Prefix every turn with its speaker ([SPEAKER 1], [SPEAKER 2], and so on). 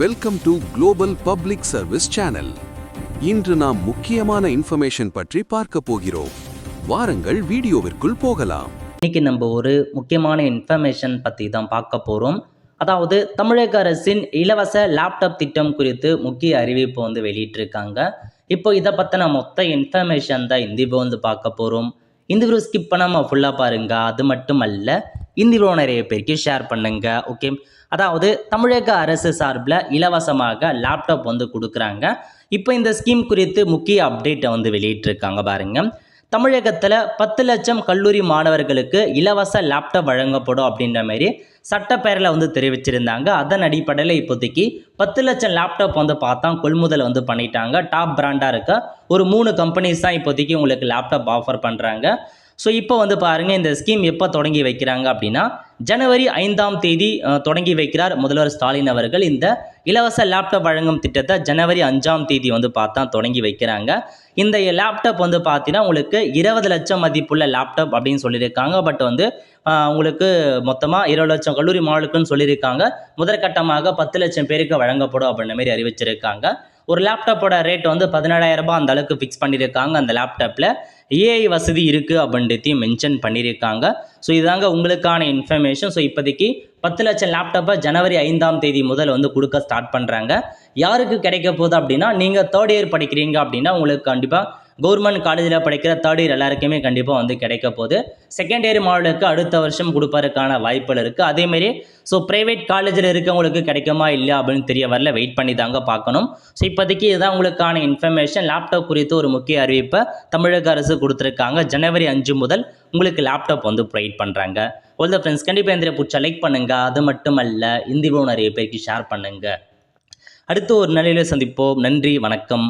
[SPEAKER 1] Welcome to global public service channel இன்று நாம் முக்கியமான இன்ஃபர்மேஷன் பற்றி பார்க்க போகிறோம். வாரங்கள் வீடியோவிற்குள் போகலாம்.
[SPEAKER 2] இன்னைக்கு நம்ம ஒரு முக்கியமான இன்ஃபர்மேஷன் பற்றி தான் பார்க்க போகிறோம் அதாவது தமிழக அரசின் இலவச லேப்டாப் திட்டம் குறித்து முக்கிய அறிவிப்பு வந்து வெளியிட்டிருக்காங்க. இப்போ இதை பற்றின மொத்த இன்ஃபர்மேஷன் தான் இந்த வந்து பார்க்க போகிறோம் இந்த வீடியோ ஸ்கிப் பண்ணாமல் ஃபுல்லாக பாருங்க. அது மட்டும் அல்ல இந்திரோ நிறைய பேருக்கு ஷேர் பண்ணுங்க ஓகே அதாவது தமிழக அரசு சார்பில் இலவசமாக லேப்டாப் வந்து கொடுக்குறாங்க. இப்போ இந்த ஸ்கீம் குறித்து முக்கிய அப்டேட்டை வந்து வெளியிட்டிருக்காங்க பாருங்க. தமிழகத்தில் பத்து லட்சம் கல்லூரி மாணவர்களுக்கு இலவச லேப்டாப் வழங்கப்படும் அப்படின்ற மாதிரி சட்டப்பேரில் வந்து தெரிவிச்சிருந்தாங்க. அதன் அடிப்படையில் இப்போதைக்கு பத்து லட்சம் லேப்டாப் வந்து பார்த்தா கொள்முதல் வந்து பண்ணிட்டாங்க. டாப் பிராண்டாக இருக்க ஒரு மூணு கம்பெனிஸ் தான் இப்போதைக்கு உங்களுக்கு லேப்டாப் ஆஃபர் பண்ணுறாங்க ஸோ இப்போ வந்து பாருங்கள் இந்த ஸ்கீம் எப்போ தொடங்கி வைக்கிறாங்க அப்படின்னா ஜனவரி ஐந்தாம் தேதி தொடங்கி வைக்கிறார் முதல்வர் ஸ்டாலின் அவர்கள். இந்த இலவச லேப்டாப் வழங்கும் திட்டத்தை ஜனவரி அஞ்சாம் தேதி வந்து பார்த்தா தொடங்கி வைக்கிறாங்க. இந்த லேப்டாப் வந்து பார்த்தீங்கன்னா உங்களுக்கு இருபது லட்சம் மதிப்புள்ள லேப்டாப் அப்படின்னு சொல்லியிருக்காங்க. பட் வந்து உங்களுக்கு மொத்தமாக இருபது லட்சம் கல்லூரி மாணவர்களுக்குன்னு சொல்லியிருக்காங்க. முதற்கட்டமாக பத்து லட்சம் பேருக்கு வழங்கப்படும் அப்படின்ற மாதிரி அறிவிச்சிருக்காங்க. ஒரு லேப்டாப்போட ரேட் வந்து பதினேழாயிரம் ரூபாய் அந்த அளவுக்கு ஃபிக்ஸ் பண்ணியிருக்காங்க அந்த லேப்டாப்பில் ஏஐ வசதி இருக்குது அப்படின்றதையும் மென்ஷன் பண்ணியிருக்காங்க ஸோ இதாங்க உங்களுக்கான இன்ஃபர்மேஷன் ஸோ இப்போதைக்கு பத்து லட்சம் லேப்டாப்பை ஜனவரி ஐந்தாம் தேதி முதல் வந்து கொடுக்க ஸ்டார்ட் பண்ணுறாங்க யாருக்கு கிடைக்க போகுது அப்படின்னா நீங்கள் தேர்ட் இயர் படிக்கிறீங்க அப்படின்னா உங்களுக்கு கண்டிப்பாக கவர்மெண்ட் காலேஜில் படிக்கிற தேர்ட் இயர் எல்லாருக்குமே கண்டிப்பாக வந்து கிடைக்க போகுது. செகண்ட் இயர் மாடலுக்கு அடுத்த வருஷம் கொடுப்பதற்கான வாய்ப்புகள் இருக்குது அதேமாரி ஸோ ப்ரைவேட் காலேஜில் இருக்கவங்களுக்கு கிடைக்குமா இல்லையா அப்படின்னு தெரிய வரல. வெயிட் பண்ணி தாங்க பார்க்கணும். ஸோ இப்போதைக்கு இதுதான் உங்களுக்கான இன்ஃபர்மேஷன் லேப்டாப் குறித்து ஒரு முக்கிய அறிவிப்பை தமிழக அரசு கொடுத்துருக்காங்க. ஜனவரி அஞ்சு முதல் உங்களுக்கு லேப்டாப் வந்து ப்ரொவைட் பண்ணுறாங்க ஒல்த ஃப்ரெண்ட்ஸ் கண்டிப்பாக இந்த பிடிச்சா லைக் பண்ணுங்கள் அது மட்டும் அல்ல இந்த வீடியோ நிறைய பேருக்கு ஷேர் பண்ணுங்கள் அடுத்து ஒரு நிலையில் சந்திப்போம். நன்றி வணக்கம்.